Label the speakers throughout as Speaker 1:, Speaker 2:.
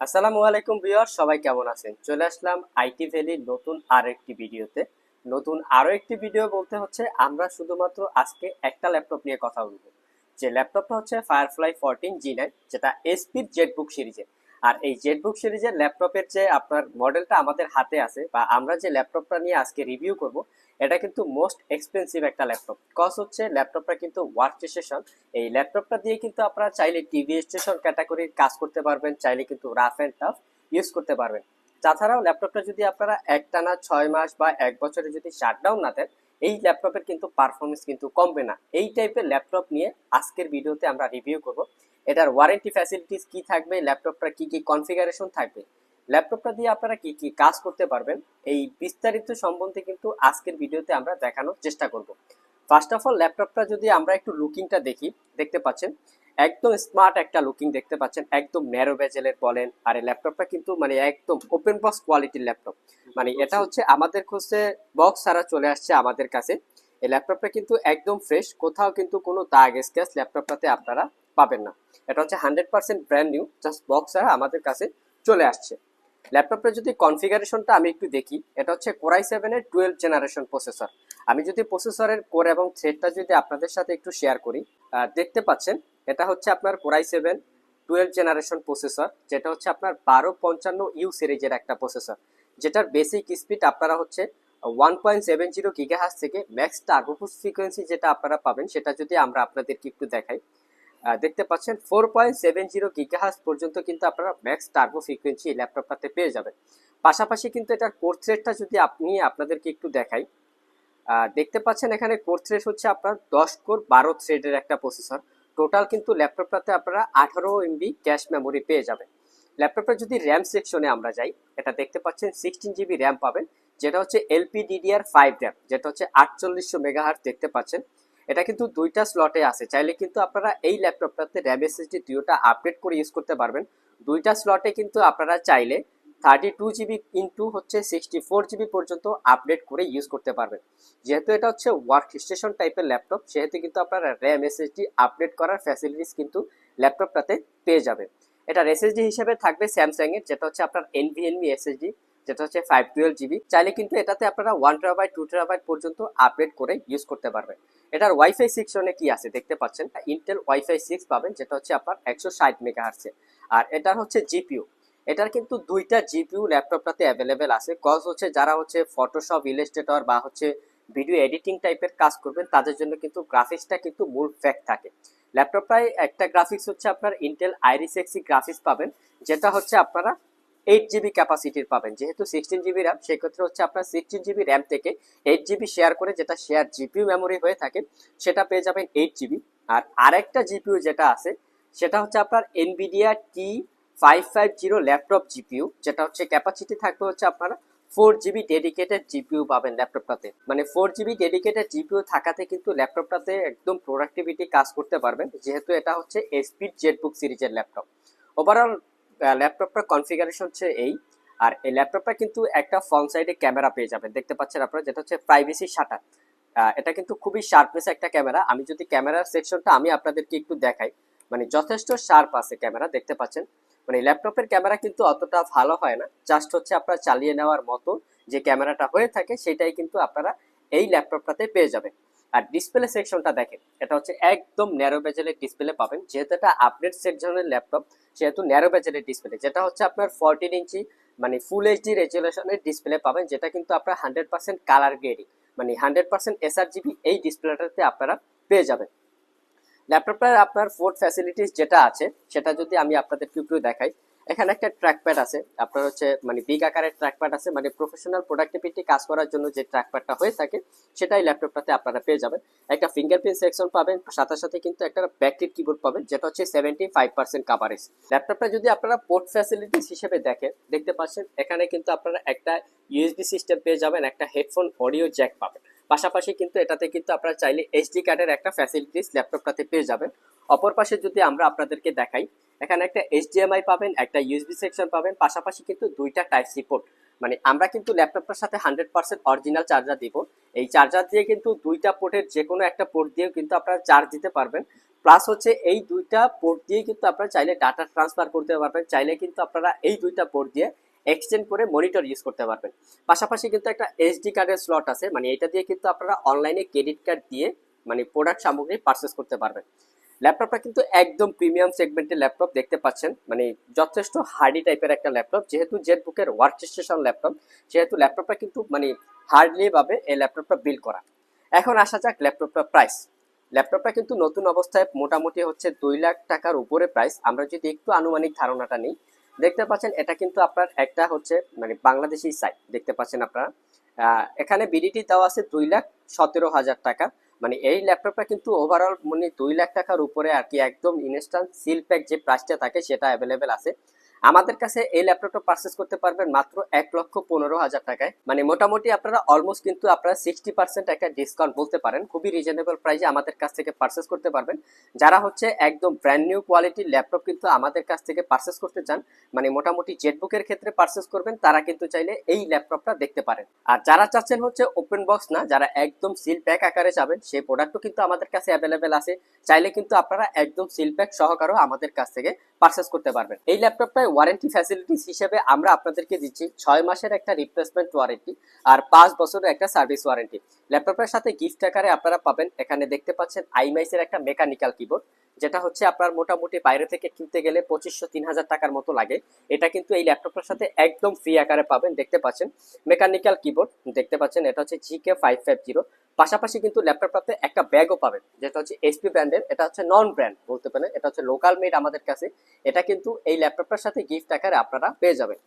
Speaker 1: আসসালামু আলাইকুম ভিউয়ার সবাই কেমন আছেন? চলে আসলাম আইটি ভ্যালির নতুন আর একটি ভিডিওতে। নতুন আরও একটি ভিডিও বলতে হচ্ছে, আমরা শুধুমাত্র আজকে একটা ল্যাপটপ নিয়ে কথা বলব। যে ল্যাপটপটা হচ্ছে ফায়ারফ্লাই ফোরটিন জি নাইন যেটা এসপির জেটবুক সিরিজের। আর এই জেটবুক সিরিজের ল্যাপটপের যে আপনার মডেলটা আমাদের হাতে আছে, বা আমরা যে ল্যাপটপটা নিয়ে আজকে রিভিউ করব এটা কিন্তু মোস্ট এক্সপেন্সিভ একটা ল্যাপটপ কজ হচ্ছে ল্যাপটপটা কিন্তু ওয়ার্ক স্টেশন এই ল্যাপটপটা দিয়ে কিন্তু আপনারা চাইলে টিভি স্টেশন ক্যাটাগরির কাজ করতে পারবেন, চাইলে কিন্তু রাফ অ্যান্ড টাফ ইউজ করতে পারবেন। তাছাড়াও ল্যাপটপটা যদি আপনারা একটানা ছয় মাস বা এক বছরে যদি শাটডাউন না দেন, এই ল্যাপটপের কিন্তু পারফরমেন্স কিন্তু কমবে না। এই টাইপের ল্যাপটপ নিয়ে আজকের ভিডিওতে আমরা রিভিউ করব। এটার ওয়ারেন্টি ফ্যাসিলিটিস কি থাকবে ল্যাপটপটার কি কি কনফিগারেশন থাকবে ল্যাপটপটা দিয়ে আপনারা কি কি কাজ করতে পারবেন, এই বিস্তারিত সম্বন্ধে কিন্তু আজকের ভিডিওতে আমরা দেখানোর চেষ্টা করব। ফার্স্ট অফ অল ল্যাপটপটা যদি আমরা একটু লুকিংটা দেখি, দেখতে পাচ্ছেন, একদম স্মার্ট একটা লুকিং দেখতে পাচ্ছেন, একদম ন্যারো বেজেলের বলেন, আর এই ল্যাপটপটা কিন্তু মানে একদম ওপেন বক্স কোয়ালিটির ল্যাপটপ। মানে এটা হচ্ছে আমাদের খুঁজছে বক্স ছাড়া চলে আসছে আমাদের কাছে। এই ল্যাপটপটা কিন্তু একদম ফ্রেশ কোথাও কিন্তু কোনো দাগ স্ক্যাচ ল্যাপটপটাতে আপনারা পাবেন না। এটা হচ্ছে hundred percent brand new just box ছাড়া আমাদের কাছে চলে আসছে। ল্যাপটপটা যদি কনফিগারেশনটা আমি একটু দেখি, এটা হচ্ছে কোরাই সেভেনের টুয়েলভ জেনারেশন প্রসেসর আমি যদি প্রসেসরের কোর এবং থ্রেডটা যদি আপনাদের সাথে একটু শেয়ার করি দেখতে পাচ্ছেন, এটা হচ্ছে আপনার core i seven twelve generation processor যেটা হচ্ছে আপনার বারো পঞ্চান্ন ইউ সিরিজের একটা প্রসেসর যেটার বেসিক স্পিড আপনারা হচ্ছে ওয়ান পয়েন্ট সেভেন জিরো গিগাহাস থেকে ম্যাক্স টার্বোপুস ফ্রিকোয়েন্সি যেটা আপনারা পাবেন, সেটা যদি আমরা আপনাদেরকে একটু দেখাই দেখতে পাচ্ছেন ফোর পয়েন্ট সেভেন জিরো গিগাহাস পর্যন্ত কিন্তু আপনারা ম্যাক্স টার্বো ফ্রিকোয়েন্সি ল্যাপটপটাতে পেয়ে যাবেন। পাশাপাশি কিন্তু এটার কোর থ্রেডটা যদি আপনি আপনাদেরকে একটু দেখাই দেখতে পাচ্ছেন এখানে কোর থ্রেড হচ্ছে আপনার দশ কোর বারো থ্রেডের একটা প্রসেসর টোটাল কিন্তু ল্যাপটপটাতে আপনারা আঠারো এমবি ক্যাশ মেমোরি পেয়ে যাবেন। ল্যাপটপটা যদি র্যাম সেকশনে আমরা যাই, এটা দেখতে পাচ্ছেন সিক্সটিন জিবি র্যাম পাবেন, যেটা হচ্ছে এলপি ডিডিআর ফাইভ র্যাম যেটা হচ্ছে আটচল্লিশশো মেগাহার্ট দেখতে পাচ্ছেন। এটা কিন্তু দুইটা স্লটে আছে। চাইলে কিন্তু আপনারা এই ল্যাপটপটাতে র্যাম এসএসডি দুইটা আপডেট করে ইউজ করতে পারবেন। দুইটা স্লটে কিন্তু আপনারা চাইলে থার্টি টু জিবি ইন্টু হচ্ছে সিক্সটি ফোর জিবি পর্যন্ত আপডেট করে ইউজ করতে পারবেন। যেহেতু এটা হচ্ছে ওয়ার্ক স্টেশন টাইপের ল্যাপটপ সেহেতু কিন্তু আপনারা র্যাম এসএসডি আপডেট করার ফ্যাসিলিটিস কিন্তু ল্যাপটপটাতে পেয়ে যাবেন। এটার এসএসডি হিসেবে থাকবে স্যামসাং এর যেটা হচ্ছে আপনার এনভিএনমি এসএসডি যেটা হচ্ছে ফাইভ টুয়েলভ জিবি চাইলে কিন্তু এটাতে আপনারা ওয়ান টেরাবাইট টু টেরাবাইট পর্যন্ত আপডেট করে ইউজ করতে পারবেন। এটার ওয়াইফাই সেকশনে কি আছে? দেখতে পাচ্ছেন ইন্টেল ওয়াইফাই সিক্স পাবেন, যেটা হচ্ছে আপনার একশো ষাট মেগা হার্টসে আর এটার হচ্ছে জিপিউ এটার কিন্তু দুইটা জিপিউ ল্যাপটপটাতে অ্যাভেলেবেল আছে। কজ হচ্ছে যারা হচ্ছে ফটোশপ ইলাস্ট্রেটর বা হচ্ছে ভিডিও এডিটিং টাইপের কাজ করবেন, তাদের জন্য কিন্তু গ্রাফিক্সটা কিন্তু মূল ফ্যাক্ট থাকে। ল্যাপটপটায় একটা গ্রাফিক্স হচ্ছে আপনার ইন্টেল আইরিস এক্সি গ্রাফিক্স পাবেন, যেটা হচ্ছে আপনারা এইট জিবি ক্যাপাসিটির পাবেন। যেহেতু সিক্সটিন জিবি র্যাম সেক্ষেত্রে হচ্ছে আপনার সিক্সটিন জিবি র্যাম থেকে এইট জিবি শেয়ার করে যেটা শেয়ার জিপিউ মেমোরি হয়ে থাকে, সেটা পেয়ে যাবেন এইট জিবি আর আরেকটা জিপিউ যেটা আছে, সেটা হচ্ছে আপনার NVIDIA T five five zero laptop GPU যেটা হচ্ছে ক্যাপাসিটি থাকবে হচ্ছে আপনারা ফোর জিবি ডেডিকেটেড জিপিউ পাবেন ল্যাপটপটাতে মানে ফোর জিবি ডেডিকেটেড জিপিউ থাকাতে কিন্তু ল্যাপটপটাতে একদম প্রোডাক্টিভিটি কাজ করতে পারবেন, যেহেতু এটা হচ্ছে এসপিড জেটবুক সিরিজের ল্যাপটপ ওভারঅল ল্যাপটপটার কনফিগারেশন হচ্ছে এই। আর এই ল্যাপটপটা কিন্তু একটা ফ্রন্ট সাইডে ক্যামেরা পেয়ে যাবেন। দেখতে পাচ্ছেন আপনারা, যেটা হচ্ছে প্রাইভেসি শাটার এটা কিন্তু খুবই শার্পনেস একটা ক্যামেরা আমি যদি ক্যামেরার সেকশনটা আমি আপনাদেরকে একটু দেখাই মানে যথেষ্ট শার্প আছে ক্যামেরা দেখতে পাচ্ছেন? মানে ল্যাপটপের ক্যামেরা কিন্তু অতটা ভালো হয় না। জাস্ট হচ্ছে আপনারা চালিয়ে নেওয়ার মতো যে ক্যামেরাটা হয়ে থাকে, সেটাই কিন্তু আপনারা এই ল্যাপটপটাতে পেয়ে যাবেন। আর ডিসপ্লে সেকশনটা দেখেন, এটা হচ্ছে একদম ন্যারো বেজেলের ডিসপ্লে পাবেন। যেহেতু এটা আপডেট সেকশনের ল্যাপটপ সেহেতু ন্যারো বেজেলের ডিসপ্লে যেটা হচ্ছে আপনার ফোরটিন ইঞ্চি মানে ফুল এইচডি রেজুলেশনের ডিসপ্লে পাবেন, যেটা কিন্তু আপনার হান্ড্রেড পার্সেন্ট কালার গ্রেডিং মানে হান্ড্রেড পার্সেন্ট এসআরজিবি এই ডিসপ্লেটাতে আপনারা পেয়ে যাবেন। ল্যাপটপটার আপনার ফোর্থ ফ্যাসিলিটিস যেটা আছে, সেটা যদি আমি আপনাদেরকে একটু দেখাই এখানে একটা ট্র্যাকপ্যাড আছে। আপনার হচ্ছে মানে বিগ আকারের ট্র্যাকপ্যাড আছে। মানে প্রফেশনাল প্রোডাক্টিভিটি কাজ করার জন্য যে ট্র্যাকপ্যাডটা হয়ে থাকে, সেটাই ল্যাপটপটাতে আপনারা পেয়ে যাবেন। একটা ফিঙ্গারপ্রিন্ট সেকশন পাবেন, সাথে সাথে কিন্তু একটা ব্যাকটিভ কিবোর্ড পাবেন, যেটা হচ্ছে সেভেন্টি ফাইভ পার্সেন্ট কাভারেজ ল্যাপটপটা যদি আপনারা পোর্ট ফ্যাসিলিটিস হিসেবে দেখেন, দেখতে পাচ্ছেন, এখানে কিন্তু আপনারা একটা ইউএসবি সিস্টেম পেয়ে যাবেন, একটা হেডফোন অডিও জ্যাক পাবেন। পাশাপাশি কিন্তু এটাতে কিন্তু আপনারা চাইলে এইচডি কার্ডের একটা ফ্যাসিলিটিস ল্যাপটপটাতে পেয়ে যাবেন। অপর পাশে যদি আমরা আপনাদেরকে দেখাই, এখানে একটা এইচডিএমআই পাবেন, একটা ইউএসবি সেকশন পাবেন, পাশাপাশি কিন্তু দুইটা টাইপ সি পোর্ট মানে আমরা কিন্তু ল্যাপটপটার সাথে হান্ড্রেড পার্সেন্ট অরিজিনাল চার্জার দিব। এই চার্জার দিয়ে কিন্তু দুইটা পোর্টের যে কোনো একটা পোর্ট দিয়েও কিন্তু আপনারা চার্জ দিতে পারবেন। প্লাস হচ্ছে এই দুইটা পোর্ট দিয়ে কিন্তু আপনারা চাইলে ডাটা ট্রান্সফার করতে পারবেন। চাইলে কিন্তু আপনারা এই দুইটা পোর্ট দিয়ে এক্সচেঞ্জ করে মনিটর ইউজ করতে পারবেন। পাশাপাশি কিন্তু একটা এসডি কার্ডের স্লট আছে মানে এটা দিয়ে কিন্তু আপনারা অনলাইনে ক্রেডিট কার্ড দিয়ে মানে প্রোডাক্ট সামগ্রী পারচেস করতে পারবেন। ল্যাপটপটা কিন্তু একদম প্রিমিয়াম সেগমেন্টের ল্যাপটপ দেখতে পাচ্ছেন মানে যথেষ্ট হার্ডি টাইপের একটা ল্যাপটপ যেহেতু জেট বুকের ওয়ার্ক স্টেশন ল্যাপটপ সেহেতু ল্যাপটপটা কিন্তু মানে হার্ডলি ভাবে এই ল্যাপটপটা বিল করা। এখন আসা যাক ল্যাপটপটার প্রাইস ল্যাপটপটা কিন্তু নতুন অবস্থায় মোটামুটি হচ্ছে দুই লাখ টাকার উপরে প্রাইস আমরা যদি একটু আনুমানিক ধারণাটা নিই দেখতে পাচ্ছেন, এটা কিন্তু আপনার একটা হচ্ছে মানে বাংলাদেশি সাইট দেখতে পাচ্ছেন আপনারা। এখানে বিডিটি দেওয়া আছে দুই লাখ সতেরো হাজার টাকা। মানে এই ল্যাপটপটা কিন্তু ওভারঅল মানে দুই লাখ টাকার উপরে আর কি একদম ইনস্ট্যান্ট সিল প্যাক যে প্রাইসটা থাকে সেটা অ্যাভেলেবেল আছে। আমাদের কাছে এই ল্যাপটপটা পারচেস করতে পারবেন মাত্র এক লক্ষ পনেরো হাজার টাকায়। মানে মোটামুটি আপনারা অলমোস্ট কিন্তু আপনারা সিক্সটি পার্সেন্ট একটা ডিসকাউন্ট বলতে পারেন। খুবই রিজনেবল প্রাইসে আমাদের কাছ থেকে পারচেস করতে পারবেন। যারা হচ্ছে একদম ব্র্যান্ড নিউ কোয়ালিটির ল্যাপটপ কিন্তু আমাদের কাছ থেকে পারচেস করতে চান মানে মোটামুটি জেটবুকের ক্ষেত্রে পারচেস করবেন, তারা কিন্তু চাইলে এই ল্যাপটপটা দেখতে পারেন। আর যারা চাচ্ছেন হচ্ছে ওপেন বক্স না, যারা একদম সিল প্যাক আকারে যাবেন, সেই প্রোডাক্টও কিন্তু আমাদের কাছে অ্যাভেলেবেল আছে। চাইলে কিন্তু আপনারা একদম সিল প্যাক সহকারেও আমাদের কাছ থেকে পারচেস করতে পারবেন। এই ল্যাপটপটায় ওয়ারেন্টি ফ্যাসিলিটিস হিসেবে আমরা আপনাদেরকে দিচ্ছি ছয় মাসের একটা রিপ্লেসমেন্ট ওয়ারেন্টি আর পাঁচ বছরের একটা সার্ভিস ওয়ারেন্টি ল্যাপটপের সাথে গিফট আকারে আপনারা পাবেন। এখানে দেখতে পাচ্ছেন আইমাইসের একটা মেকানিক্যাল কিবোর্ড যেটা হচ্ছে আপনার মোটামুটি বাইরে থেকে কিনতে গেলে পঁচিশশো, তিন হাজার টাকার মতো লাগে। এটা কিন্তু এই ল্যাপটপটার সাথে একদম ফ্রি আকারে পাবেন। দেখতে পাচ্ছেন মেকানিক্যাল কিবোর্ড দেখতে পাচ্ছেন এটা হচ্ছে G K five five zero পাশাপাশি কিন্তু ল্যাপটপটাতে একটা ব্যাগও পাবেন, যেটা হচ্ছে এসপি ব্র্যান্ডের এটা হচ্ছে নন ব্র্যান্ড বলতে পারেন, এটা হচ্ছে লোকাল মেড আমাদের কাছে। এটা কিন্তু এই ল্যাপটপটার সাথে গিফট আকারে আপনারা পেয়ে যাবেন।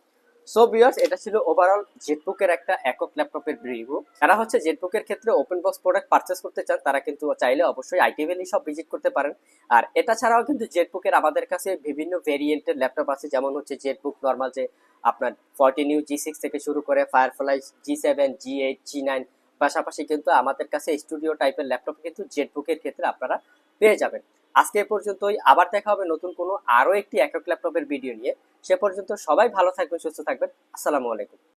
Speaker 1: সো বিয়ার্স এটা ছিল ওভারঅল জেটবুকের একটা একক ল্যাপটপের রিভিউ যারা হচ্ছে জেটবুকের ক্ষেত্রে ওপেন বক্স প্রোডাক্ট পারচেস করতে চান, তারা কিন্তু চাইলে অবশ্যই আইটি ভ্যালি সব ভিজিট করতে পারেন। আর এটা ছাড়াও কিন্তু জেটবুকের আমাদের কাছে বিভিন্ন ভেরিয়েন্টের ল্যাপটপ আছে, যেমন হচ্ছে জেটবুক নর্মাল যে আপনার ফর্টি নিউ জি সিক্স থেকে শুরু করে Firefly G seven G eight G nine পাশাপাশি কিন্তু আমাদের কাছে স্টুডিও টাইপের ল্যাপটপ কিন্তু জেটবুকের ক্ষেত্রে আপনারা পেয়ে যাবেন। আজকে পর্যন্তই। আবার দেখা হবে নতুন কোনো আরও একটি একক ল্যাপটপের ভিডিও নিয়ে। সে পর্যন্ত সবাই ভালো থাকবেন, সুস্থ থাকবেন। আসসালামু আলাইকুম।